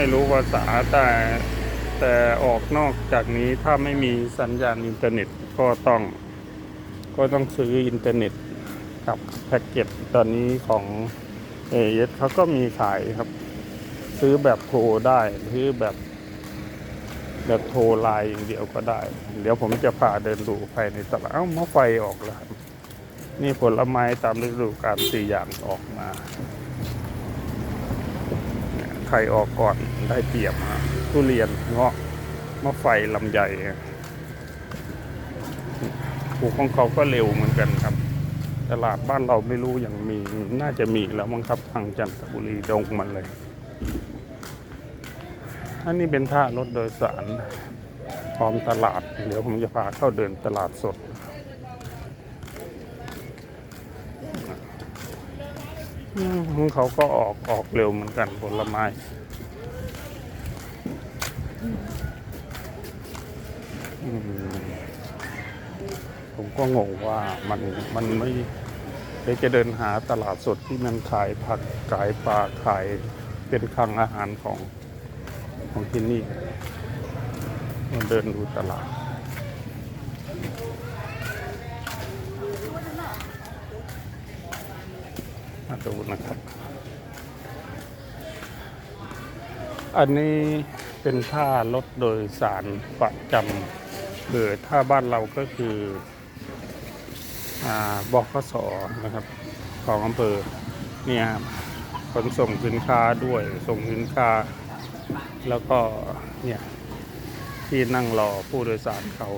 ไม่รู้ภาษาแต่แต่ออกนอกจากนี้ถ้าไม่มีสัญญาณอินเทอร์เน็ตก็ต้อง ก็ต้องซื้ออินเทอร์เน็ตกับแพ็กเกจตอนนี้ของเอเอสเขาก็มีขายครับ ซื้อแบบโทรได้ซื้อแบบแบบโทรไลน์อย่างเดียวก็ได้ เดี๋ยวผมจะพาเดินดูภายในตลาดเอ้ามะไฟออกแล้วครับนี่ผลไม้ตามฤดูกาลสี่อย่างออกมา เนี่ออกก่อนได้เปรียบฮะทุเรียนเงาะมะไฟลำไยปลูกของเขาก็เร็วเหมือนกันครับ ตลาดบ้านเราไม่รู้ยังมีน่าจะมีแล้วมั้งครับทางจันทบุรีดงมันเลย อันนี้เป็นท่ารถโดยสารพร้อมตลาด เดี๋ยวผมจะพาเข้าเดินตลาดสด อืมเขาก็ออกออกเร็วเหมือนกันผลไม้ผมก็งงว่ามันมันไม่เดี๋ยวจะเดินหาตลาดสดที่มันขายผักขายปลาขายเป็นคลังอาหารของของที่นี่มาเดินดูตลาด ดูนะครับ อันนี้เป็นท่ารถโดยสารประจำหรือท่าบ้านเราก็คืออบขสนะครับ ของอำเภอเนี่ยขนส่งสินค้าด้วยส่งสินค้า แล้วก็เนี่ยที่นั่งรอผู้โดยสารเขา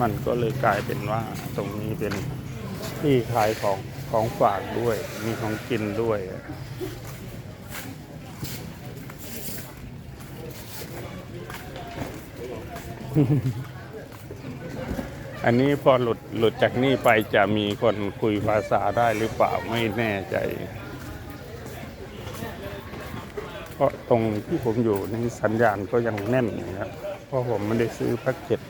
มันก็เลยกลายเป็นว่าตรงนี้เป็นที่ขายของ ของฝากด้วย มีของกินด้วย อันนี้พอหลุดหลุดจากนี่ไปจะมีคนคุยภาษาได้หรือเปล่าไม่แน่ใจ เพราะตรงที่ผมอยู่ในสัญญาณก็ยังแน่นนะครับ เพราะผมไม่ได้ซื้อแพ็กเกจ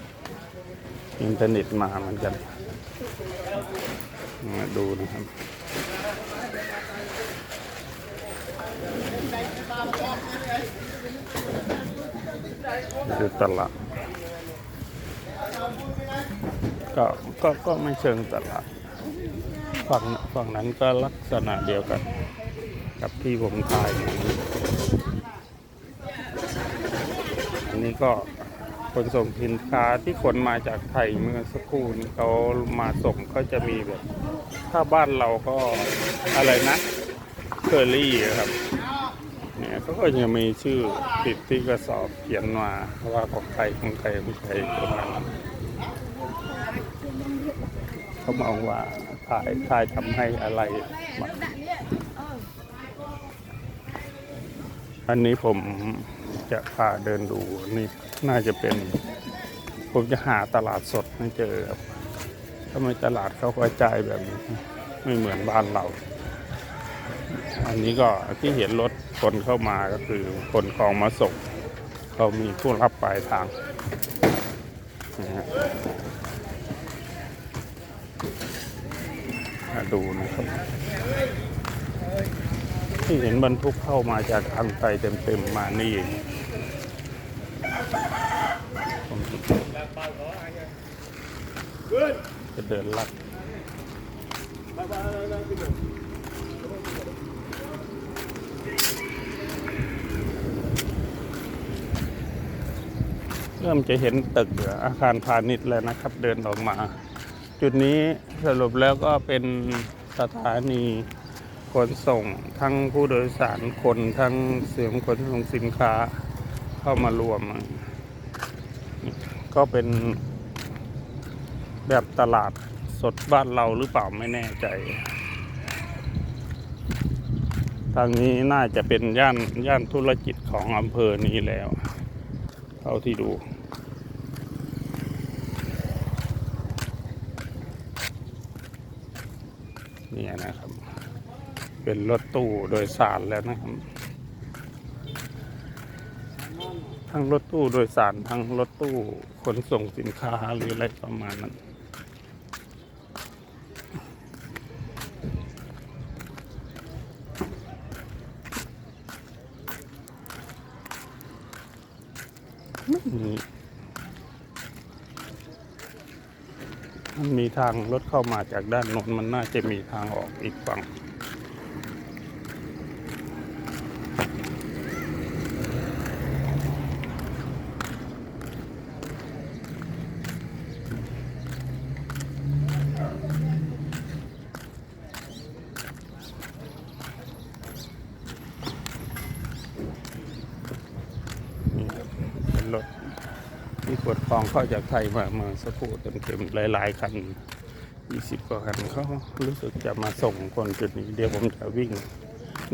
อินเทอร์เน็ตมาเหมือนกัน มาดูนะครับดูตลาดก็ก็ก็ไม่เชิงตลาดฝั่งฝั่งนั้นก็ลักษณะเดียวกัน กับที่ผมถ่ายอยู่นี้อันนี้ก็ขนส่งสินค้าที่ขนมาจากไทยเมื่อสักครู่นี้เขามาส่งก็จะมีแบบ ถ้าบ้านเราก็อะไรนะเคอรี่อะครับ เนี่ยเขาก็จะมีชื่อติดที่กระสอบเขียนมาว่าของใครของใครของใครประมาณนั้นเขามองว่าถ่ายถ่ายทำให้อะไรมาอันนี้ผมจะพาเดินดูนี่น่าจะเป็น ผมจะหาตลาดสดไม่เจอครับ ทำไมตลาดเขากระจายแบบนี้ ไม่เหมือนบ้านเรา อันนี้ก็ที่เห็นรถคนเข้ามาก็คือคนของมาส่งเขามีผู้รับปลายทางนะฮะมาดูนะครับ ที่เห็นบรรทุกเข้ามาจากทางไกลเต็มๆมานี่เองผม จะเดินลัดเริ่มจะเห็นตึกอาคารพาณิชย์แล้วนะครับ เดินออกมา จุดนี้สรุปแล้วก็เป็นสถานีขนส่งทั้งผู้โดยสารคนทั้งเสียงขนส่งสินค้าเข้ามารวม ก็เป็น แบบตลาดสดบ้านเราหรือเปล่าไม่แน่ใจ ทางนี้น่าจะเป็นย่านย่านธุรกิจของอำเภอนี้แล้ว เท่าที่ดูเนี่ยนะครับ เป็นรถตู้โดยสารแล้วนะครับ ทั้งรถตู้โดยสารทั้งรถตู้ขนส่งสินค้าหรืออะไรประมาณนั้น ไม่มี มีทางรถเข้ามาจากด้านโน้นมันน่าจะมีทางออกอีกฝั่งนี่เป็นรถ ที่ขวดฟองเข้าจากไทยมาเมื่อสักครู่เต็มๆหลายๆคัน20กว่าคันเขารู้สึกจะมาส่งคนจุดนี้เดี๋ยวผมจะวิ่ง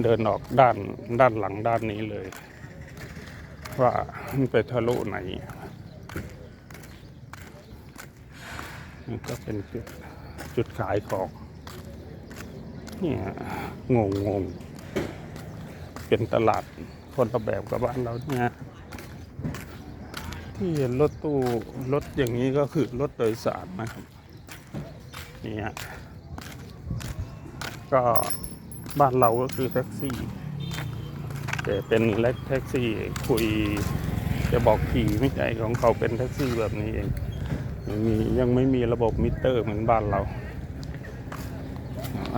เดินออกด้านด้านหลังด้านนี้เลย ว่ามันไปทะลุไหนนี่ก็เป็นจุดจุดขายของเนี่ยงงงงเป็นตลาดคนละแบบกับบ้านเราเนี่ย ที่เห็นรถตู้รถอย่างนี้ก็คือรถโดยสารนะครับนี่ฮะก็บ้านเราก็คือแท็กซี่แต่เป็นเล็กแท็กซี่คุยจะบอกขี่ไม่ใช่ของเขาเป็นแท็กซี่แบบนี้เองยังมียังไม่มีระบบมิเตอร์เหมือนบ้านเรา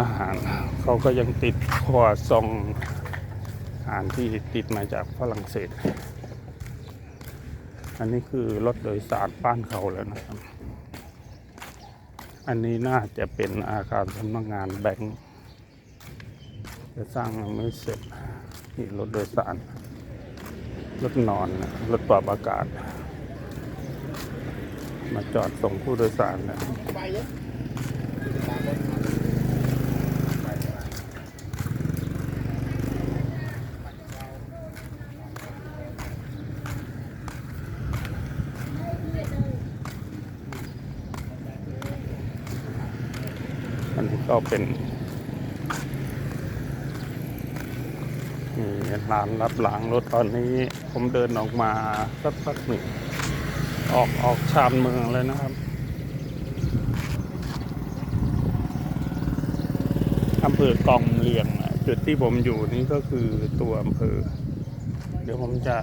อาหารเขาก็ยังติดครัวซองอาหารที่ติดมาจากฝรั่งเศส อันนี้คือรถโดยสารป้านเขาแล้วนะครับ อันนี้น่าจะเป็นอาคารสำนักงานแบงก์จะสร้างยังไม่เสร็จนี่รถโดยสาร รถนอนนะรถปรับอากาศ มาจอดส่งผู้โดยสารนะ ไปเยอะตามรถไปไป อันนี้ ก็เป็นนี่ร้านรับล้างรถตอนนี้ผมเดินออกมาสักพักหนึ่งออกออกชานเมืองเลยนะครับอำเภอกองเลียงจุดที่ผมอยู่นี่ก็คือตัวอำเภอ เดี๋ยวผมจะ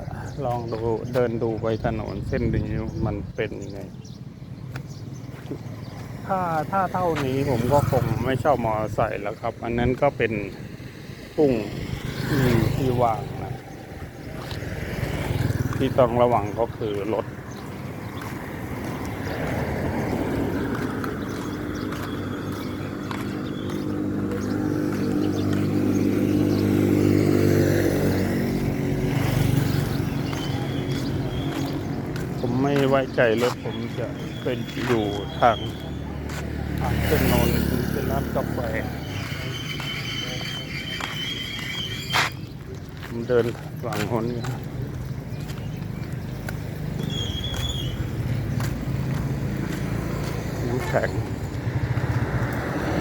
ลองดูเดินดูไปถนนเส้นนี้มันเป็นยังไง ถ้าถ้าเท่านี้ผมก็คงไม่ชอบมอเตอร์ไซค์แล้วครับ อันนั้นก็เป็นปุ่งที่ที่ว่างนะ ที่ต้องระวังก็คือรถผมไม่ไว้ใจรถผมจะเป็นอยู่ทาง ทางเส้นโนนเป็นร้านกาแฟผมเดินฝั่งคนนี้หูแข็ง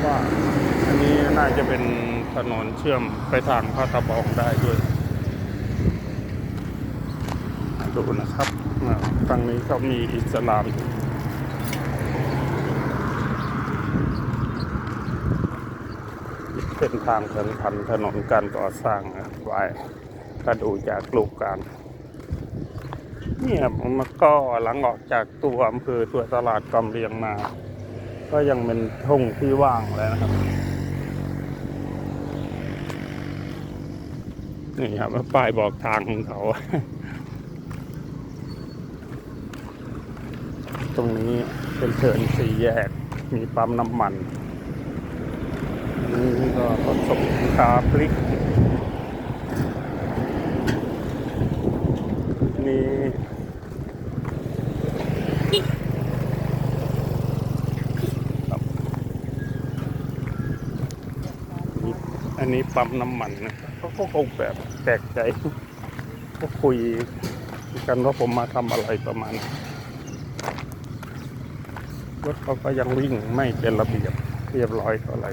ว่าอันนี้น่าจะเป็นถนนเชื่อมไปทางพระตะบองได้ด้วย ดูนะครับอ่าฝั่งนี้เขามีอิสลามอยู่ เป็นทางสำคัญถนนการก่อสร้างไว้ก็ดูจากรูปการเนี่ยมันก็หลังออกจากตัวอำเภอตัวตลาดกำเรียงมา ก็ยังเป็นทุ่งที่ว่างแล้วนะครับ นี่ครับป้ายบอกทางของเขา ตรงนี้เป็นเชิญสี่แยก มีปั๊มน้ำมัน นี่ก็ขนส่งสินค้าพลิกนี่ตับนี่อันนี้ปั๊มน้ำมันนะเขาก็คงแบบแปลกใจก็คุยกันว่าผมมาทำอะไรประมาณรถเขาก็ยังวิ่งไม่เป็นระเบียบเรียบร้อยเท่าไหร่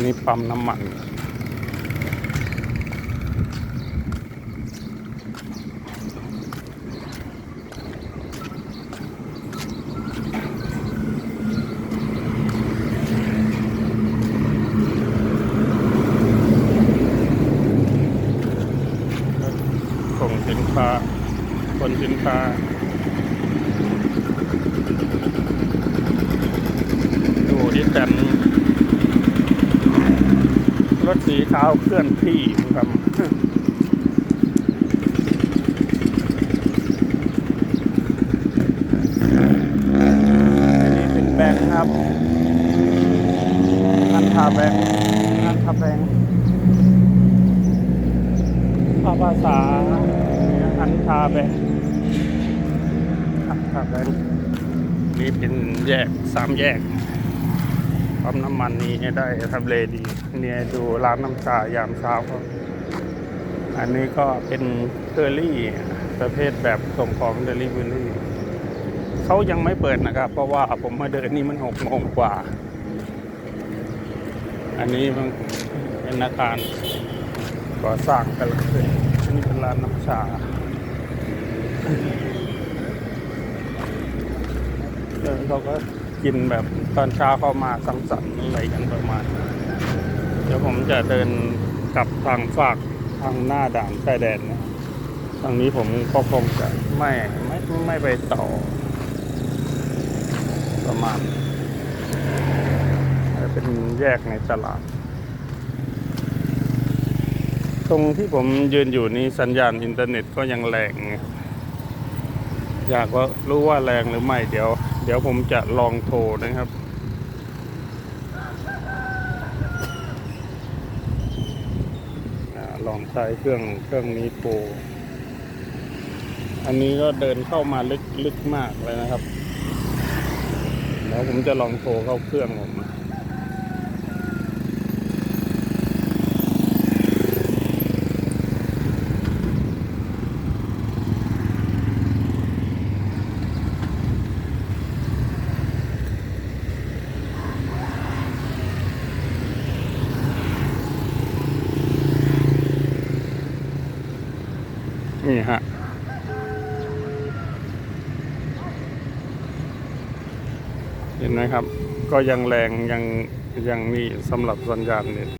ันนี้ปั๊มน้ำมัน ส่สินค้าคนสินค้าดูที่แตน รถสีขาวเคลื่อนที่ครับนนี้เป็นแบงครับอันคาแบงค์อันคาแบงภาษาอันคาแบงอันคาแบงนี่เป็นแยกสามแยก ปั๊มน้ำมันนี้ได้ทำเลดีเนี่ยดูร้านน้ำชายามเช้าก็อันนี้ก็เป็นเคอรี่ประเภทแบบส่งของเดลิเวอรี่เขายังไม่เปิดนะครับ เพราะว่าผมมาเดินนี่มันหกโมงกว่า อันนี้มันเป็นอาคารก่อสร้างกันเลยอันนี้เป็นร้านน้ำชาเดินเขาก็ กินแบบตอนเช้าเข้ามาสังสรรค์อะไรกันประมาณ เดี๋ยวผมจะเดินกลับทางฝากทางหน้าด่านชายแดนนะทางนี้ผมก็คงจะไม่ไม่ไม่ไปต่อ ประมาณเป็นแยกในตลาด ตรงที่ผมยืนอยู่นี้สัญญาณอินเทอร์เน็ตก็ยังแรงไงอยากว่ารู้ว่าแรงหรือไม่เดี๋ยว ดี๋ยวผมจะลองโทรนะครับอลองใช้เครื่องเครื่องนี้โทรอันนี้ก็เดินเข้ามาลึกลึกมากเลยนะครับเดี๋ยวผมจะลองโทรเข้าเครื่องผม นี่ฮะเห็นไหมครับ ก็ยังแรงยังยังมีสำหรับสัญญาณเน็ต